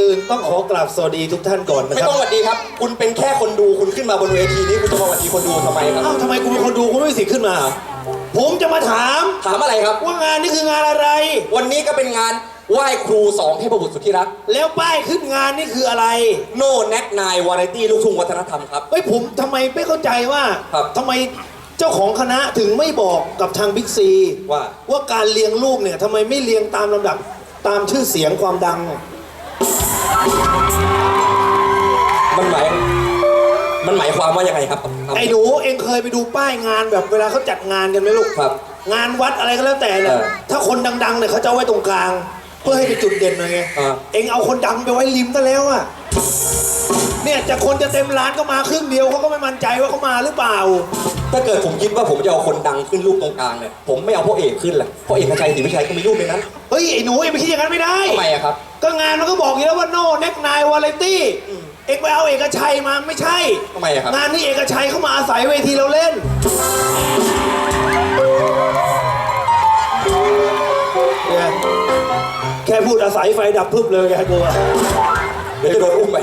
อื่นต้องขอกราบสวัสดีทุกท่านก่อนนะไม่ครับต้องสวัสดีครับ คุณเป็นแค่คนดูคุณขึ้นมาบนเวทีนี้คุณจะมาสวัสดีคนดูทำไมครับ เอ้าทำไมคุณเป็นคนดูคุณไม่มีสิทธิ์ขึ้นมาเหรอผมจะมาถามถามอะไรครับ ว่างานนี้คืองานอะไร วันนี้ก็เป็นงานไหว้ครูสองเทพบุตรสุดที่รัก แล้วป้ายขึ้นงานนี่คืออะไร โนแน็กนายวาไรตี้ลูกทุ่งวัฒนธรรมครับ เฮ้ยผมทำไมไม่เข้าใจว่าครับ ทำไมเจ้าของคณะถึงไม่บอกกับทางบิ๊กซีว่า ว่าการเรียงรูปเนี่ยทำไมไม่เรียงตามลำดับตามชื่อเสียงความดัง มันหมาย มันหมายความว่ายังไงครับไอ้หนูเองเคยไปดูป้ายงานแบบเวลาเขาจัดงานกันไหมลูก ครับ งานวัดอะไรก็แล้วแต่เนี่ย เออถ้าคนดังๆเนี่ยเขาจะเอาไว้ตรงกลาง เพื่อให้เป็นจุดเด่นหน่อยไงอ่าเองเอาคนดังไปไว้ริมซะแล้วอะเนี่ยจะคนจะเต็มร้านก็มาครึ่งเดียวเขาก็ไม่มั่นใจว่าเขามาหรือเปล่า ถ้าเกิดผมคิดว่าผมจะเอาคนดังขึ้นรูปตรงกลางเนี่ย ผมไม่เอาพ่อเอกขึ้นแหละพ่อเอกชัยศรีวิชัยก็มีรูปในนั้นเฮ้ยไอ้หนูเองไปคิดอย่างนั้นไม่ได้ ทำไมอะครับ ก็งานมันก็บอกอยู่แล้วว่าโน่เน็กนายวาไรตี้เอกไปเอาเอกชัยมาไม่ใช่ ทำไมอะครับ งานนี้เอกชัยเข้ามาอาศัยเวทีเราเล่น เนี่ยแค่พูดอาศัยไฟดับพึบเลยแกกลัวเดี๋ยวจะโดนอุ้มไป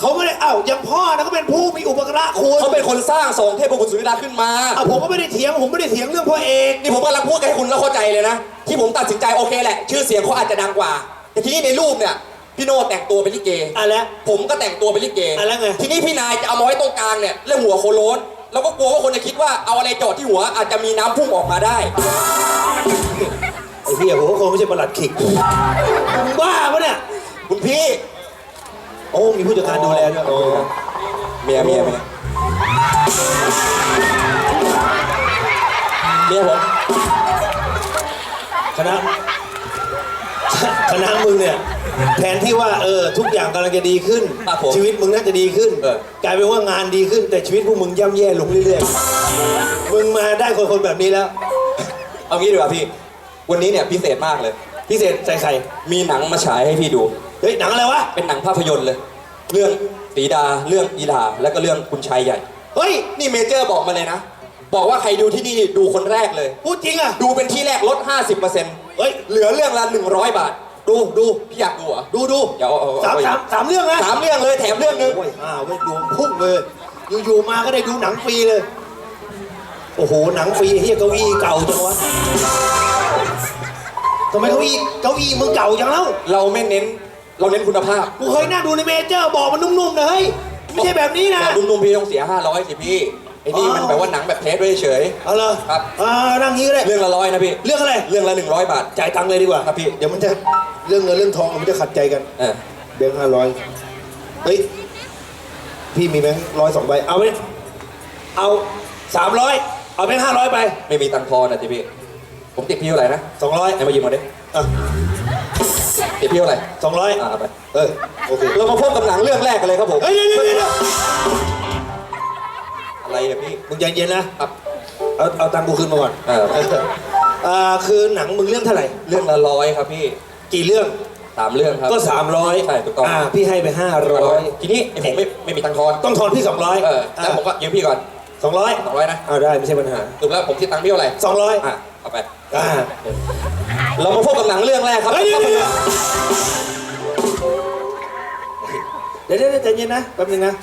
เขาไม่ได้เอ้าอย่างพ่อนะก็เป็นผู้มีอุปการะคุณเขาเป็นคนสร้างสองเทพบุตรสุดที่รักขึ้นมาอะผมก็ไม่ได้เถียงผมไม่ได้เถียงเรื่องพ่อเอก นี่ผมกำลังพูดให้คุณแล้วเข้าใจเลยนะ ที่ผมตัดสินใจโอเคแหละ ชื่อเสียงเขาอาจจะดังกว่า แต่ทีนี้ในรูปเนี่ยพี่โน่แต่งตัวเป็นลิเก อะแล้ว ผมก็แต่งตัวเป็นลิเกอะแล้วไง ทีนี้พี่นายจะเอามาไว้ตรงกลางเนี่ยเรื่องหัวโคโลนแล้วก็กลัวว่าคนจะคิดว่าเอาอะไรจอดที่หัวอาจจะมีน้ำพุ่งออกมาได้ ไอ้เหี้ยผมก็คงไม่ใช่ประหลัดขิกมึงบ้าปะเนี่ย คุณพี่โอ้มีผู้จัดการดูแลด้วยโอ้เมียเมียเมียเมียผมคณะ คณะมึงเนี่ยแทนที่ว่าเออทุกอย่างกำลังจะดีขึ้น ครับผมชีวิตมึงน่าจะดีขึ้นเออ กลายเป็นว่างานดีขึ้น แต่ชีวิตพวกมึงย่ำแย่ลงเรื่อยๆมึงมาได้คนคนๆแบบนี้แล้ว เอางี้ดีกว่าพี่ วันนี้เนี่ยพิเศษมากเลย พิเศษใส่ไข่มีหนังมาฉายให้พี่ดู เฮ้ยหนังอะไรวะเป็นหนังภาพยนตร์เลย เรื่องสีดา เรื่องอีลา แล้วก็เรื่องคุณชายใหญ่ เฮ้ยนี่เมเจอร์บอกมาเลยนะ บอกว่าใครดูที่นี่ดูคนแรกเลย พูดจริงอะดูเป็นที่แรกลด 50% เฮ้ยเหลือเรื่องละ100บาท ดูดูพี่อยากดูเหรอดูดูเดี๋ยวเอาเอาสามเอาสามสามเรื่องนะสามเรื่องเลยแถมเรื่องหนึงโอ้ยอ้าวเว้ยดวงพุ่งเลย อยู่ๆมาก็ได้ดูหนังฟรีเลย โอ้โหหนังฟรีเฮียเก้าอี้เก่าจังวะทำไมเก้าอี้เก้าอี้มึงเก่าจังแล้วเราไม่เน้นเราเน้นคุณภาพกูเคยนั่งดูในเมเจอร์บอกมันนุ่มๆนะเฮ้ยไม่ใช่แบบนี้นะแต่ดุมๆพี่ต้องเสีย500สิพี่ ไอ้นี่มันอ้าวแบบว่าหนังแบบเทสไว้เฉย เอาเลยครับ อ่านั่งนี้ก็ได้ เรื่องละร้อยนะพี่ เรื่องอะไร เรื่องละ100บาท จ่ายตังค์เลยดีกว่าครับพี่ เดี๋ยวมันจะเรื่องเงินเรื่องทองมันจะขัดใจกันเออแบงค์ห้าร้อยเฮ้ย พี่มีแบงค์ร้อยสองใบ เอาไหมเอาสามร้อย เอาแบงค์ห้าร้อยไปไม่มีตังค์ทอนนะจิพี่ ผมติดพี่เท่าไหร่นะสองร้อยให้มายืมมาดิอะติดพี่เท่าไหร่สองร้อยอ่าเอาไป เออ โอเค เรามาพบกับหนังเรื่องแรกกันเลยครับผม เฮ้ยเดี๋ยวเดี๋ยวเดี๋ยว อะไรเนี่ยพี่มึงใจเย็นนะครับเอาเอาตังค์กูคืนมาก่อนเอออ่าคือหนังมึงเรื่องเท่าไหร่ เรื่องละร้อยครับพี่กี่เรื่องสามเรื่องครับ ก็สามร้อยใช่ถูกต้องอ่าพี่ให้ไปห้าร้อยทีนี้ไอ้ผมไม่ไม่มีตังค์ทอนต้องทอนพี่สองร้อยเออแล้วผมก็ยืมพี่ก่อนสองร้อยสองร้อยนะอ่าได้ไม่ใช่ปัญหา ถูกแล้วผมคิดตังค์พี่เท่าไหร่สองร้อยอะเอาไป อ่าเรามาพบกับหนังเรื่องแรกครับเฮ้ยเดี๋ยวเดี๋ยวเดี๋ยวเดี๋ยวเดี๋ยวใจเย็นนะแป๊บนึงนะ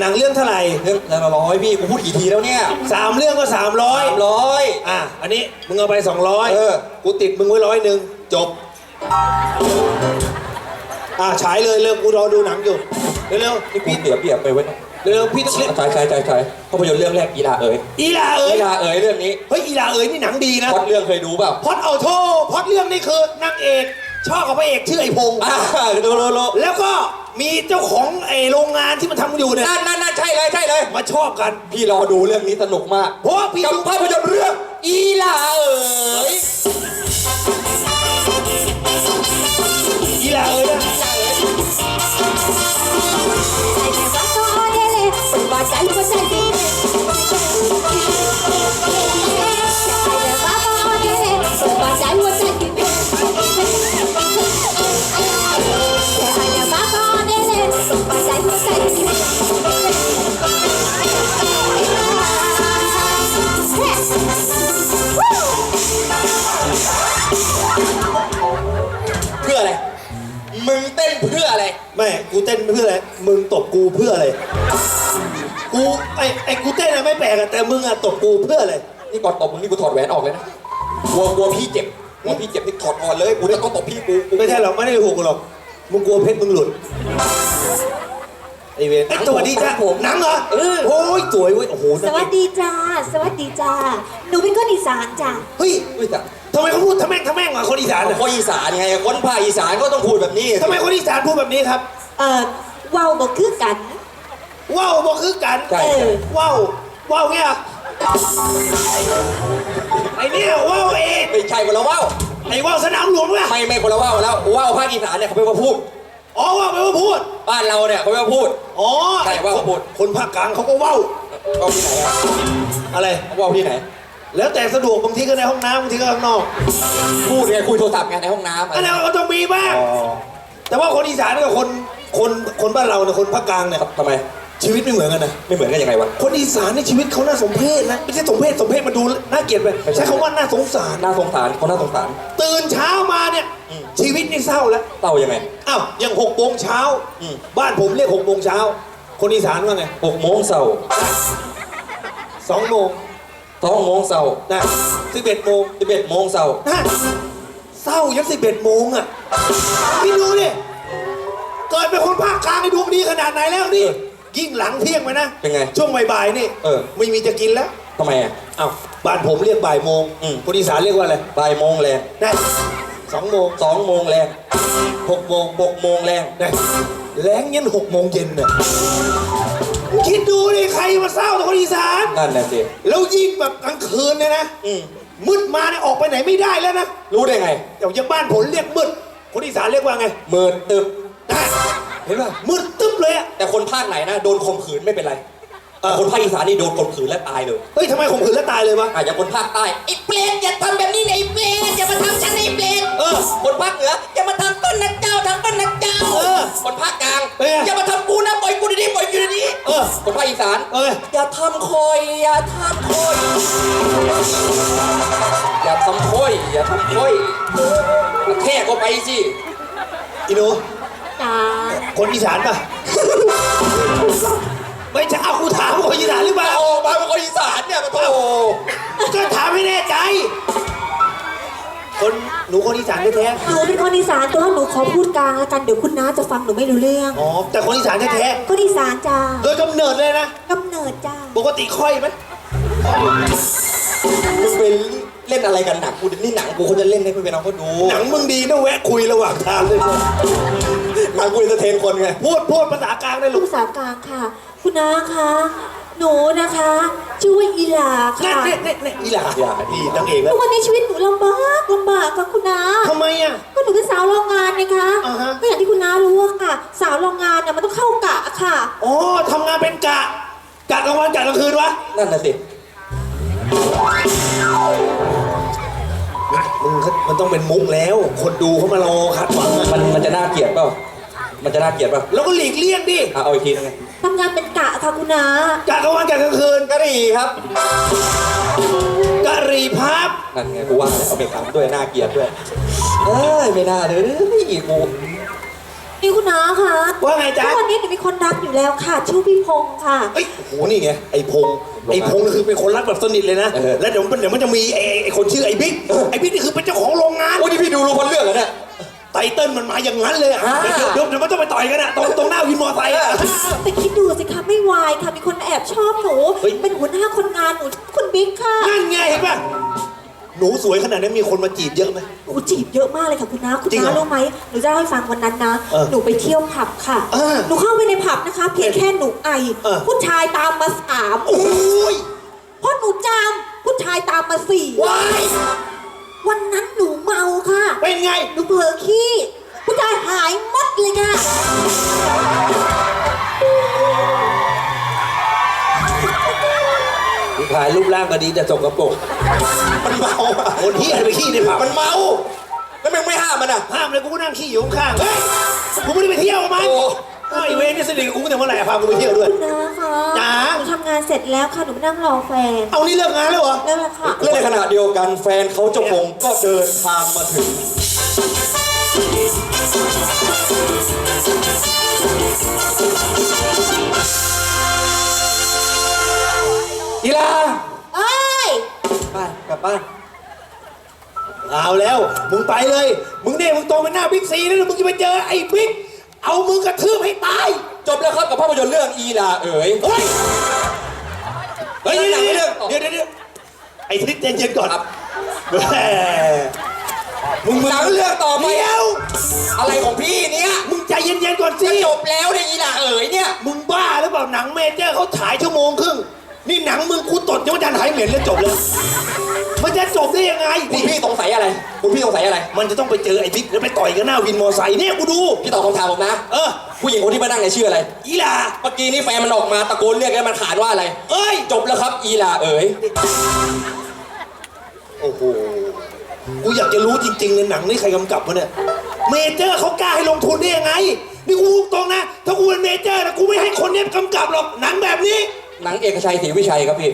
หนังเรื่องเท่าไหร่เรื่องละร้อยพี่กูพูดกี่ทีแล้วเนี่ยสามเรื่องก็สามร้อยสามร้อยอะอันนี้มึงเอาไปสองร้อยเออกูติดมึงไว้ร้อยหนึ่งจบ อะฉายเลยเริ่มกูรอดูหนังอยู่เร็วนี่พี่เสียเปรียบไปเว้ยๆเร็วๆพี่ต้องเล่นใช่ใช่ใช่ใช่ภาพยนตร์เรื่องแรกอีลาเอ๋ยอีลาเอ๋ยอีลาเอ๋ยเรื่องนี้เฮ้ยอีลาเอ๋ยนี่หนังดีนะพล็อดเรื่องเคยดูเปล่าพล็อดเอาโทพล็อดเรื่องนี่คือนางเอกชอบกับพระเอกชื่อไอ้พงษ์อ่าดูดูดูแล้วก็ มีเจ้าของไอ้โรงงานที่มันทำอยู่เนี่ยนั่นนั่นนั่นใช่เลยใช่เลยมาชอบกัน พี่รอดูเรื่องนี้สนุกมากเพราะว่าพี่กับดูภาพยนตร์เรื่องอีลาเอ๋ย กูเต้นเพื่ออะไร มึงตบกูเพื่ออะไร กูไอ้ไอ้กูเต้นอะไม่แปลกอะแต่มึงอะตบกูเพื่ออะไร นี่ก่อนตบมึงนี่กูถอดแหวนออกเลยนะกลัวกลัวพี่เจ็บกลัวพี่เจ็บนี่ถอดก่อนเลยกูจะต้องตบพี่กูกูไม่ใช่หรอกไม่ได้หกหรอก มึงกลัวเพชรมึงหลุด ไอเวนไอ้สวัสดีจ้าหนังเหรอเออโอ้ยสวยเว้ย โอ้โหสวัสดีจ้า สวัสดีจ้า หนูเป็นคนอีสานจ้าเฮ้ยเฮ้ยแต่ทำไมเขาพูดทำแม่งทำแม่งอะคนอีสานอะ คนอีสานไงคนภาคอีสานก็ต้องพูดแบบนี้ ทำไมคนอีสานพูดแบบนี้ครับ เอ่อเว้าบอกคือกันว้าวบอกคือกันใช่เออว้าวว้าวเงี้ยไอเนี่ยว้าวเองไม่ใช่คนละว่าวไอว้าวสนามหลวงล่ะไม่ไม่คนละว่าวแล้วว่าวภาคอีสานเนี่ยเขาไม่มาพูด อ๋อว้าวแปลว่าพูด บ้านเราเนี่ยเขาไม่มาพูด อ๋อใช่ว่าวพูด คนภาคกลางเขาก็ว้าวว่าวที่ไหนอะอะไร ว่าวที่ไหน แล้วแต่สะดวกบางทีก็ในห้องน้ำบางทีก็ข้างนอกพูดไงคุยโทรศัพท์ไงในห้องน้ำอันนั้นก็ต้องมีบ้างแต่ว่าคนอีสานกับคน คนคนบ้านเราเนี่ยคนภาคกลางเนี่ยทำไม ชีวิตไม่เหมือนกันนะ ไม่เหมือนกันยังไงวะ คนอีสานในยชีวิตเขาน่าสมเพชนะไม่ใช่สมเพชสมเพชมันดูน่าเกลียดไปไม่ใช่ใช้คำว่าน่าสงสาร น่าสงสารเขาน่าสงสาร ตื่นเช้ามาเนี่ย อืม ชีวิตนี่เศร้าแล้วเต้ายังไง อ้าวอย่างหกโมงเช้าอืม บ้านผมเรียกหกโมงเช้าคนอีสานว่าไงหกโมงเช้าสองโมงสองโมงเช้านะสิบเอ็ดโมงสิบเอ็ดโมงเช้านะเศร้ายันสิบเอ็ดโมงอะพี่ดูดิ เกิดเป็นคนภาคกลางในดวงดีขนาดไหนแล้วนี่ ยิ่งหลังเที่ยงไปนะเป็นไงช่วงบ่ายๆนี่เออ ไม่มีจะกินแล้ว ทำไมอะอ้าวบ้านผมเรียกบ่ายโมงอืม คนอีสานเรียกว่าอะไรบ่ายโมงแรงได้สองโมงสองโมงแรงหกโมงหกโมงแรงได้แรงยันหกโมงเย็นเนี่ยคิดดูดิใครมาเศร้าแต่คนอีสาน นั่นน่ะสิแล้วยิ่งแบบกลางคืนเนี่ยนะอืมมืดมาเนี่ยออกไปไหนไม่ได้แล้วนะรู้ได้ไง อย่างอยังบ้านผมเรียกมืดคนอีสานเรียกว่าไงเมินตึบได้ เห็นป่ะมืดตึ๊บเลยอะแต่คนภาคไหนนะโดนข่มขืนไม่เป็นไรเออแต่คนภาคอีสานนี่โดนข่มขืนและตายเลยเฮ้ยทำไมข่มขืนแล้วตายเลยวะอาจจะคนภาคใต้ไอ้เปรตอย่าทำแบบนี้นะไอ้เปรตอย่ามาทำฉันไอ้เปรตเออคนภาคเหนืออย่ามาทำต้นนักเจ้าทำต้นนักเจ้าเออคนภาคกลางเป็นไงอย่ามาทำกูนะปล่อยกูดีๆปล่อยกูดีๆเออ คนภาคอีสานเอ้ยอย่าทำคอยอย่าทำคอยอย่าทำคอยอย่าทำคอยกระแทกก็ไปสิอีโน จ้าคนอีสานป่ะ ไม่ใช่เอากูถามว่าคนอีสานหรือเปล่าโอ้มาเป็นคนอีสานเนี่ยมาโตก็ถามให้แน่ใจ คนหนูคนอีสานแท้หนูเป็นคนอีสานแต่ว่าหนูขอพูดกลางแล้วกันเดี๋ยวคุณน้าจะฟังหนูไม่รู้เรื่องๆอ๋อแต่คนอีสานแท้คนอีสานจ้าๆโดยกำเนิดเลยนะ กำเนิดจ้าปกติค่อยไหมมึงไปเล่นอะไรกันหนังกูนี่หนังกูเขาจะเล่นให้เพื่อนน้องเขาดูหนังมึงดีนะแวะคุยระหว่างทางเลย หนังกูเอนเตอร์เทนคนไง พูดพูดภาษากลางได้ลูลูกกสาวกลางค่ะ คุณน้าคะ หนูนะคะ ชื่อว่าอีหลานี่ค่ะนี่นี่นี่อีหลาดีนางเอกแล้ทุวกวันนี้ชีวิตหนูลำบากลำบากค่ะคุณน้า ทำไมอะ ก็หนูเป็นสาวโรงงานไงคะอ่าฮะ ก็อย่างที่คุณน้ารู้อะค่ะ สาวโรงงานเนี่ยมันต้องเข้ากะค่ะ อ๋อทำงานเป็นกะกะกลางวันกะกลางคืนวะ นั่นน่ะสิมึงมันต้องเป็นมุกแล้ว คนดูเขามารอคัดหวังอะมันมันจะน่าเกลียดเปล่า มันจะน่าเกลียดเปล่าแล้วก็หลีกเลี่ยงดิอะเอาอีกทีนึงไงทำงานเป็นกะค่ะคุณน้ากะกลางวันกะกลางคืนกะหรี่ครับกะหรี่พับนั่นไงกูว่าแล้วเอาไปขำด้วยน่าเกลียดด้วยเอ้ยไม่น่าเลยอีกกูนี่คุณน้าคะว่าไงจ๊ะ ทุกวันนี้หนูมีคนรักอยู่แล้วค่ะ ชื่อพี่พงษ์ค่ะ เอ้ยโอ้โหนี่ไงไอ้พงษ์ไอ้พงษ์คือเป็นคนรักแบบสนิทเลยนะแล้วเดี๋ยวมันเดี๋ยวมันจะมีไอ้ไอ้คนชื่อไอ้บิ๊กไอ้บิ๊กนี่คือเป็นเจ้าของโรงงาน โอ้นี่พี่ดูรู้คนเรื่องเหรอเนี่ย ไตเติ้ลมันมาอย่างนั้นเลยอะอ่า เดี๋ยวเดี๋ยวเดี๋ยวมันต้องไปต่อยกันอะตรงตรงหน้าวินมอเตอร์ไซค์อะแต่คิดดูสิคะไม่วายค่ะ มีคนมาแอบชอบหนูเฮ้ยเป็นหัวหน้าคนงานหนูคุณบิ๊กค่ะนั่นไงเห็นป่ะหนูสวยขนาดนี้มีคนมาจีบเยอะไหม หนูจีบเยอะมากเลยค่ะคุณน้าคุณจริงเหรน้าอรู้ไหมหนูจะเล่าให้ฟังวันนั้นนะ เออหนูไปเที่ยวผับค่ะ เออหนูเข้าไปในผับนะคะ เพียงแค่หนูไอ เออ ผู้ชายตามมาสามโอ้ยเพราะหนูจามผู้ชายตามมาสี่วาย วันนั้นหนูเมาค่ะ เป็นไง หนูเผลอขี้ผู้ชายหายหมดเลยค่ะถ่ายรูปร่างก็ดีแต่สกปรกมันเมาอะคนที่ไปขี้ในผับมันเมา แล้วมึงไม่ห้ามมันอะห้ามเลยกูก็นั่งขี้อยู่ข้างๆเฮ้ยกูไม่ได้ไปเที่ยวกับมัน โอ้ ไอ้เวรนี่สนิทกับกูตั้งแต่เมื่อไหร่อะพากูไปเที่ยวด้วย คุณน้าคะจ๋า หนูทำงานเสร็จแล้วค่ะ หนูนั่งรอแฟนเอานี่เลิกงานแล้วเหรอแล้วล่ะค่ะ และในขณะเดียวกันแฟนเขาเจ้าพงก็เดินทางมาถึง อีลาเอ้ยบ้านกลับบ้านเอาแล้ว มึงไปเลย มึงเนี่ยมึงโตเป็นหน้าบิ๊กซีแล้วมึงจะไปเจอไอ้บิ๊ก เอามึงกระทืบให้ตาย จบแล้วครับกับภาพยนตร์เรื่องอีลาเอ๋ยเฮ้ย เฮ้ยเดี๋ยวหนังเรื่เดี๋อยงวเดี๋ยวเดี๋ยวเดี๋ยวไอ้ทิศเย็นๆก่อนครับแหมมึงมึงหนังเรื่องต่อไปเดี๋ยวอะไรของพี่เนี่ยมึงใจเย็นๆก่อนสิ จะจบแล้วเนี่ยอีลาเอ๋ยเนี่ย มึงบ้าหรือเปล่าหนังเมเจอร์เขาฉายชั่วโมงครึ่ง นี่หนังมึงกูตดยังไม่ทันหายเหม็นเลยจบเลย มันจะจบได้ยังไงคุณพี่สงสัยอะไร คุณพี่สงสัยอะไร มันจะต้องไปเจอไอ้บิ๊กแล้วไปต่อยกันหน้าวินมอไซค์เนี่ยกูดู พี่ตอบคำถามผมนะ เออ ผู้หญิงคนที่มานั่งเนี่ยชื่ออะไร อีหลาเมื่อกี้นี่แฟนมันออกมาตะโกนเรียกแล้วมันขานว่าอะไร เอ้ย จบแล้วครับ อีลาเอ๋ย โอ้โห กูอยากจะรู้จริงๆเลยหนังนี่ใครกำกับวะเนี่ย เมเจอร์เขากล้าให้ลงทุนได้ยังไง นี่กูพูดตรงนะ ถ้ากูเป็นเมเจอร์นะกูไม่ให้คนเนี้ยกำกับหรอก หนังแบบนี้ หนังเอกชัยศรีวิชัยครับพี่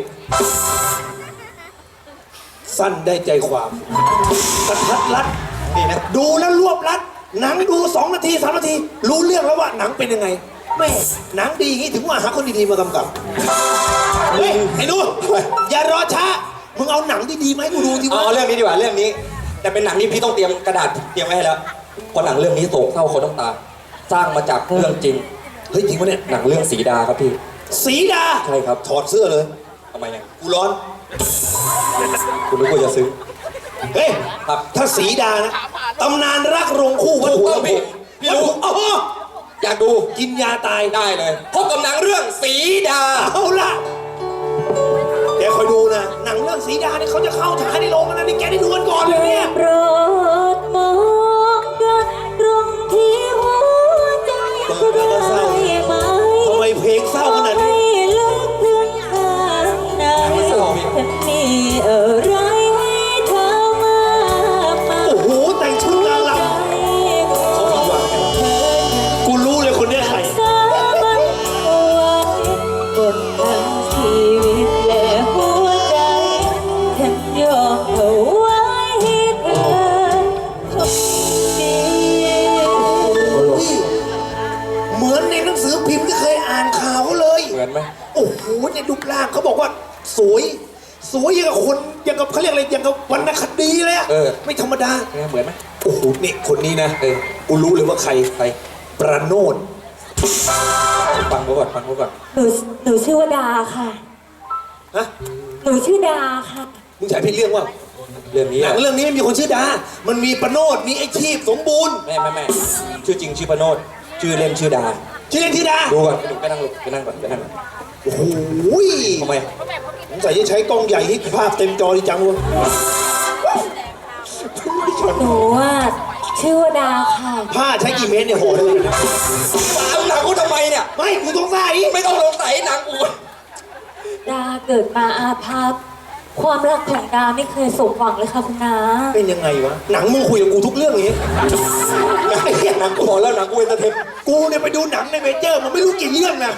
สั้นได้ใจความกระทัดรัดนี่นะดูแล้วรวบรัด หนังดูสองนาทีสามนาที รู้เรื่องแล้วว่าหนังเป็นยังไงแม่หนังดีอย่างนี้ถึงว่าหาคนดีๆมากำกับเฮ้ยไอ้หนูอย่ารอช้ามึงเอาหนังดีๆมาให้กูดูทีเอาวะเอาเรื่องนี้ดีกว่าเรื่องนี้ แต่เป็นหนังที่พี่ต้องเตรียมกระดาษเตรียมไว้ให้แล้วเพราะหนังเรื่องนี้โศกเศร้าคนต้องตา สร้างมาจากเรื่องจริง เฮ้ยจริงปะเนี่ยหนังเรื่องสีดาครับพี่ สีดา ใช่ครับ ถอดเสื้อเลยทำไมเนี่ยกูร้อน คุณนึกว่าจะซื้อ เฮ้ยครับถ้าสีดานะตำนานรักโรงคู่วัดหัวถูกต้องพี่พี่รู้อ๋ออยากดูกินยาตาย ได้เลย พบกับหนังเรื่องสีดา เอาละแกคอยดูนะ หนังเรื่องสีดาเนี่ยเขาจะเข้าฉายในโรงกันนะนี่แกได้ดูกันก่อนเลยเนี่ย โปรดมองางเขาบอกว่าสวยสวยอย่างกับคนอย่างกับเขาเรียกอะไรอย่างกับวรรณคดีเลยอะเออ ไม่ธรรมดาเนี่ยเหมือนไหมโอ้โหนี่คนนี้นะเออกูรู้เลยว่าใครใครประโนดฟังเขาก่อนฟังเขาก่อนหนูหนูชื่อว่าดาค่ะ ฮะหนูชื่อดาค่ะ มึงฉายผิดเรื่องว่าเรื่องนี้หนัอะงเรื่องนี้ไม่มีคนชื่อดา มันมีประโนดมีไอ้ชีพสมบูรณ์ แม่แม่แม่ชื่อจริงชื่อประโนดชื่อเล่นชื่อดา ชื่อเล่นที่ดาดูก่อนไปดูไปนั่งลงไปนั่งก่อนไปนั่งก่อนโอ้โหทำไมสงสัยจะใช้กล้องใหญ่ที่ภาพเต็มจอดีจังวะหนูว่าชื่อว่าดาค่ะ ผ้าใช้กี่เมตรเนี่ยโหดเลยเอาหนังกูทำไมเนี่ยไม่กูสงสัยไม่ต้องสงสัยหนังกูดาเกิดมาอาภัพ ความรักของดาไม่เคยสมหวังเลยค่ะคุณนาเป็นยังไงวะ หนังมึงคุยกับกูทุกเรื่องอย่างนี้ไอ้เหี้ยหนังกูกูบอกแล้วหนังกูเอนเตอร์เทนกูเนี่ยไปดูหนังในเมเจอร์มันไม่รู้กี่เรื่องนะ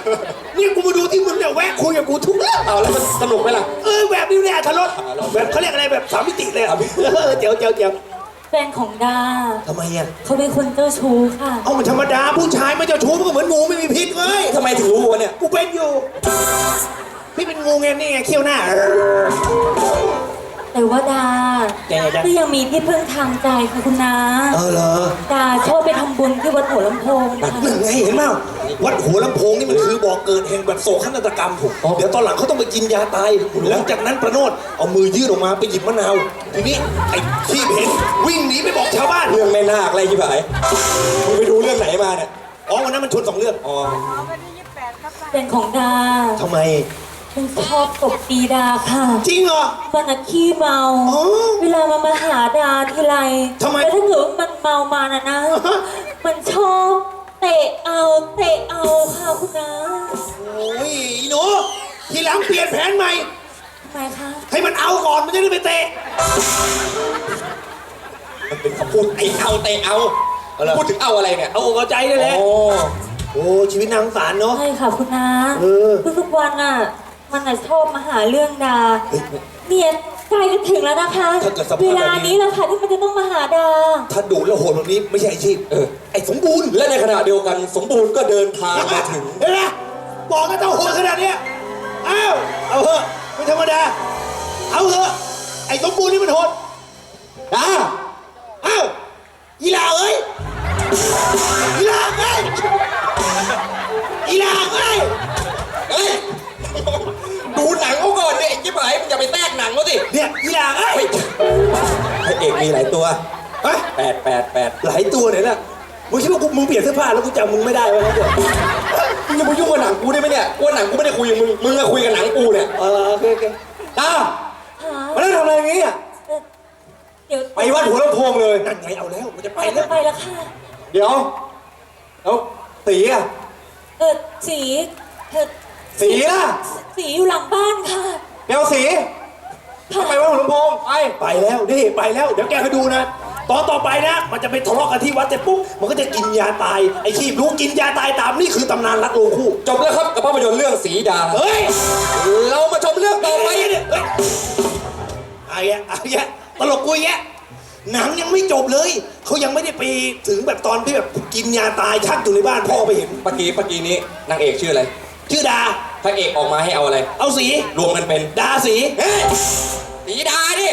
นี่กูมาดูที่มึงเนี่ยแวะคุยกับกูทุกเรื่องเอาแล้วมันสนุกไหมล่ะเออแบบนี้เนี่ยอัธรสแบบเขาเรียกอะไรแบบสามมิติเลยอะเออเจ๋วเจ๋วเจ๋วแฟนของดาทำไมอะเขาเป็นคนเจ้าชู้ค่ะ เอามันธรรมดาผู้ชายไม่เจ้าชู้มันก็เหมือนงูไม่มีพิษเว้ยทำไมถึงรู้วะเนี่ยกูเป็นอยู่ พี่เป็นงูไงนี่ไงเขี้ยวหน้า แต่ว่าดาแกจะก็ยังมีที่พึ่งทางใจค่ะคุณนาเออเหรอดาชอบไปทำบุญที่วัดหัวลำโพงค่ะนั่นไงเห็นไหมวัดหัวลำโพงนี่มันคือบ่อเกิดแห่งแบบโศกนาฏกรรมถูกเดี๋ยวตอนหลังเขาต้องไปกินยาตาย หลังจากนั้นประโนดเอามือยื่นออกมาไปหยิบมะนาว ทีนี้ไอ้ที่เห็นวิ่งหนีไปบอกชาวบ้าน เรื่องแม่นาคอะไรที่ไหนมึงไปดูเรื่องไหนมาเนี่ย อ๋อวันนั้นมันชนสองเรื่อง อ๋อแฟนของดาทำไม เป็นชอบตบตีดาค่ะ จริงเหรอ มันอะขี้เมา อ๋อเวลามันมาหาดาทีไรทำไม แล้วถ้าเกิดว่ามันเมามานะนะ มันชอบเตะเอาเตะเอาค่ะคุณนาโอ้ยอีหนูทีหลังเปลี่ยนแผนใหม่ ทำไมคะให้มันเอาก่อนมันจะได้ไปเตะ มันเป็นคำพูดไอ้เอาเตะเอา เอาเหรอ พูดถึงเอาอะไรเนี่ย เอาอกเอาใจได้แหละ โอ้โอ้ชีวิตนางสารเนาะ ใช่ค่ะคุณนาเออ ทุกๆวันอะ มันอะชอบมาหาเรื่องดาเนี่ยใกล้จะถึงแล้วนะคะ ถ้าเกิดสภาพเวแบบนี้ลานี้แหละค่ะที่มันจะต้องมาหาดา ถ้าดูแล้วโหดแบบนี้ไม่ใช่อาชีพเออไอ้สมบูรณ์ และในขณะเดียวกันสมบูรณ์ก็เดินทางมาถึง เห็นไหมบอกกันเจ้าโหดขนาดเนี้ยอ้าวเอาเถอะไม่ธรรมดา เอาเถอะไอ้สมบูรณ์นี่มันโหดอะอ้าวอีหลาเอ้ยอีหลาเอ้ยอีหลาเอ้ย ก่อนเนี่ยไอ้จิ๊บไหลมันอย่าไปแทรกหนังเขาสิเนี่ยอีหลาเอ้ยเฮ้ยพระเอกมีหลายตัวเฮ้ยแปดแปดแปดหลายตัวเนี่ยนะมึงคิดว่ากูมึงเปลี่ยนเสื้อผ้าแล้วกูจำมึงไม่ได้วะเนี่ยมึงจะมายุ่งกับหนังกูได้ไหมเนี่ยกูว่าหนังกูไม่ได้คุยกับมึงมึงมาคุยกับหนังกูเนี่ยเออโอเคโอเคอ้าวหามาแล้วทำอะไรอย่างงี้อะเอ่อเดี๋ยวไปวัดหัวลำโพงเลยนั่นไงเอาแล้วมันจะไปไปแล้แล้ววไปแล้วค่ะ เดี๋ยวแล้วสีอะเออสีเออสีล่ะ สีอยู่หลังบ้านค่ะ เดี๋ยวสีค่ะไปวัดหัวลำโพงไป ไปแล้วนี่ไปแล้ว เดี๋ยวแกไปดูนะ ตอนต่อไปนะ มันจะไปทะเลาะกันที่วัดเสร็จปุ๊บ มันก็จะกินยาตาย ไอ้ชีพรู้กินยาตายตามนี่คือตำนานรักโลคู่ จบแล้วครับกับภาพยนตร์เรื่องสีดา เฮ้ยเรามาชมเรื่องต่อไปเนี่ยเฮ้ยไอ้แยะไอ้แยะตลกกูแยะหนังยังไม่จบเลย เขายังไม่ได้ไปถึงแบบตอนที่แบบกินยาตายชักอยู่ในบ้านพ่อไปเห็น เมื่อกี้เมื่อกี้นี้นางเอกชื่ออะไร ชื่อดาพระเอกออกมาให้เอาอะไร เอาสีรวมกันเป็นดาสีเฮ้ยสีดาดิ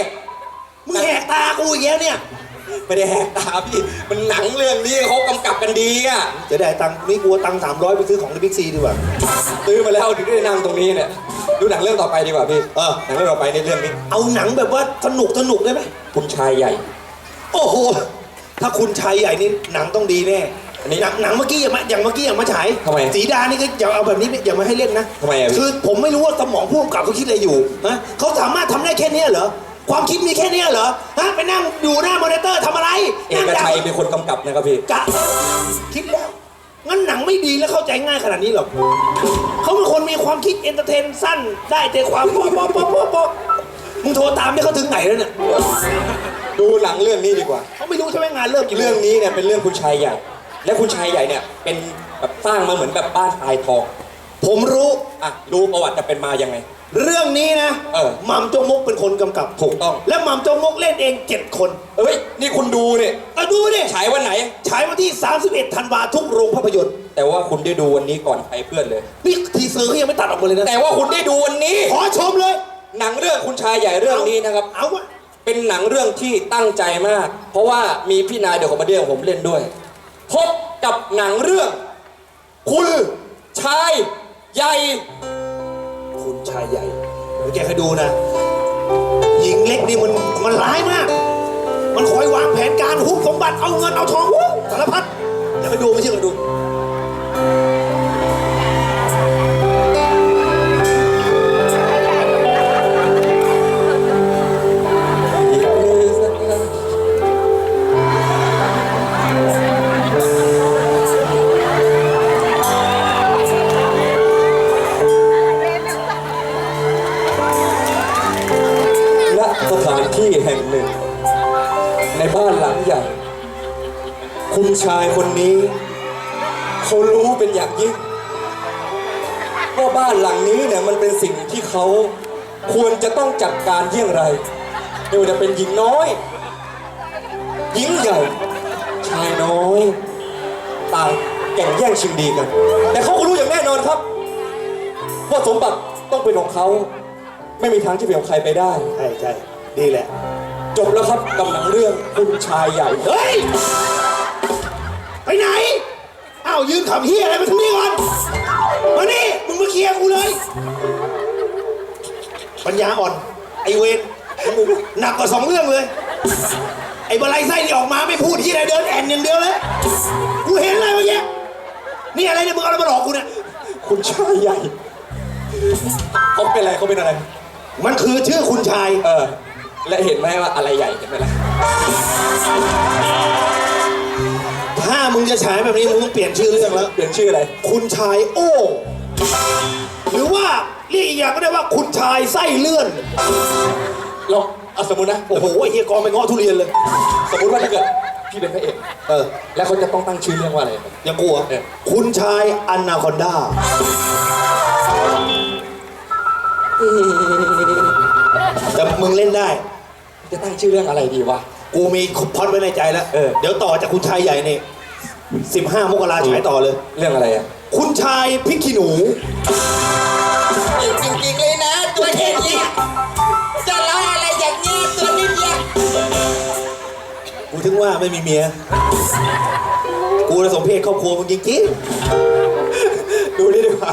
มึงแหกตากูอีกแล้วเนี่ยไม่ได้แหกตาพี่ มันหนังเรื่องนี้เขากำกับกันดีอะจะได้ตังค์นี่กลัวตังค์สามร้อยไปซื้อของในบิ๊กซีดีกว่าซื้อมาแล้วถึงได้นั่งตรงนี้เนี่ยดูหนังเรื่องต่อไปดีกว่าพี่เออหนังเรื่องต่อไปในเรื่องนี้ เอาหนังแบบว่าสนุกสนุกได้ไหมคุณชายใหญ่ โอ้โหถ้าคุณชายใหญ่นี่หนังต้องดีแน่ อันนี้หนังหนังเมื่อกี้อย่างมาอย่างเมื่อกี้อย่างมาฉายทำไมสีดานี่ก็อย่าเอาแบบนี้อย่ามาให้เล่นนะทำไมอะพี่ คือผมไม่รู้ว่าสมองผู้กำกับเขาคิดอะไรอยู่ฮะเขาสามารถทำได้แค่เนี้ยเหรอความคิดมีแค่เนี้ยเหรอฮะไปนั่งอยู่หน้ามอนิเตอร์ทำอะไรเอนั่งกด่าชัยเป็นคนกำกับนะครับพี่ กะคิดแล้วงั้นหนังไม่ดีแล้วเข้าใจง่ายขนาดนี้หรอกเขาเป็นคนมีความคิดเอนเตอร์เทนสั้นได้แต่ความป๊อปป๊อปป๊อปป๊อปป๊อปมึงโทรตามได้เขาถึงไหนแล้วเนี่ยดูหนังเรื่องนี้ดีกว่า เขาไม่รู้ใช่ไหมงานเริ่มกี่โมเรื่องนี้เนี่ยเป็นเรื่องคุณชายใหญ่ และคุณชายใหญ่เนี่ยเป็นแบบสร้างมาเหมือนแบบบ้านทรายทองผมรู้ อะรู้ประวัติจะเป็นมายังไง เรื่องนี้นะเออหม่ำจงมกเป็นคนกำกับ ถูกต้อง และหม่ำจงมกเล่นเองเจ็ดคนเอ้ยนี่คุณดูเนี่ยเอาดูดิฉายวันไหน ฉายวันที่ 31 ธันวาทุกโรงภาพยนตร์แต่ว่าคุณได้ดูวันนี้ก่อนใครเพื่อนเลย นี่ทีเซอร์เขายังไม่ตัดออกมาเลยนะ แต่ว่าคุณได้ดูวันนี้ ขอชมเลย หนังเรื่องคุณชายใหญ่เรื่องนี้นะครับ เอาวะเป็นหนังเรื่องที่ตั้งใจมาก เพราะว่ามีพี่นายเดอะคอมเมดี้ของผมเล่นด้วย พบกับหนังเรื่อง คุณชายใหญ่ คุณชายใหญ่เดี๋ยวแกเคยดูนะ หญิงเล็กนี่มันมันร้ายมาก มันคอยวางแผนการฮุบสมบัติเอาเงินเอาทองวู้สารพัดอย่าไปดูไม่เชื่อไปดู งหนึ่ง ในบ้านหลังใหญ่ คุณชายคนนี้ เขารู้เป็นอย่างยิ่งว่าบ้านหลังนี้เนี่ยมันเป็นสิ่งที่เขาควรจะต้องจัดการเยี่ยงไรไม่ว่าจะเป็นหญิงน้อย หญิงใหญ่ ชายน้อย ต่างแข่งแย่งชิงดีกัน แต่เขาก็รู้อย่างแน่นอนครับ ว่าสมบัติต้องเป็นของเขา ไม่มีทางที่เป็นของใครไปได้ ใช่ใช่นี่แหละ จบแล้วครับกับหนังเรื่องคุณชายใหญ่เฮ้ย ไปไหน อ้าวยืนขับเฮียอะไรมาทางนี้ก่อน มานี่มึงมาเคลียร์กูเลย ปัญญาอ่อน ไอเวนหนักกว่าสองเรื่องเลย ไอ้บะไลไส้นี่ออกมาไม่พูดที่อะไรเดินแอนอย่างเดียวเลย กูเห็นอะไรเมื่อกี้ นี่อะไรเนี่ยมึงเอาอะไรมาหลอกกูเนี่ย คุณชายใหญ่ เขาเป็นอะไรเขาเป็นอะไร มันคือชื่อคุณชาย เออ และเห็นไหมว่าอะไรใหญ่เห็นไหมล่ะถ้ามึงจะฉายแบบนี้มึงต้องเปลี่ยนชื่อเรื่องแล้ว เปลี่ยนชื่ออะไร คุณชายโอ้ หรือว่าเรียกอีกอย่างก็ได้ว่าคุณชายไส้เลื่อนเราเอาสมมตินะ โอ้โหไอ้เฮียกองไปเงาะทุเรียนเลย สมมติว่าถ้าเกิดพี่เป็นพระเอก เออ แล้วเขาจะต้องตั้งชื่อเรื่องว่าอะไรยังกลัว เออ คุณชายอนาคอนดาแต่มึงเล่นได้ จะตั้งชื่อเรื่องอะไรดีวะ กูมีพล็อดไว้ในใจแล้วเออ เดี๋ยวต่อจากคุณชายใหญ่นี่สิบห้ามกราฉายต่อเลย เรื่องอะไรอะคุณชายพริกขี้หนู จริงๆเลยนะตัวแค่เนี้ยจะร้อยอะไรอย่างนี้ตัวนิดเดียวกูถึงว่าไม่มีเมีย กูจะสมเพศครอบครัวมึงจริงๆ ดูนี่ดีกว่า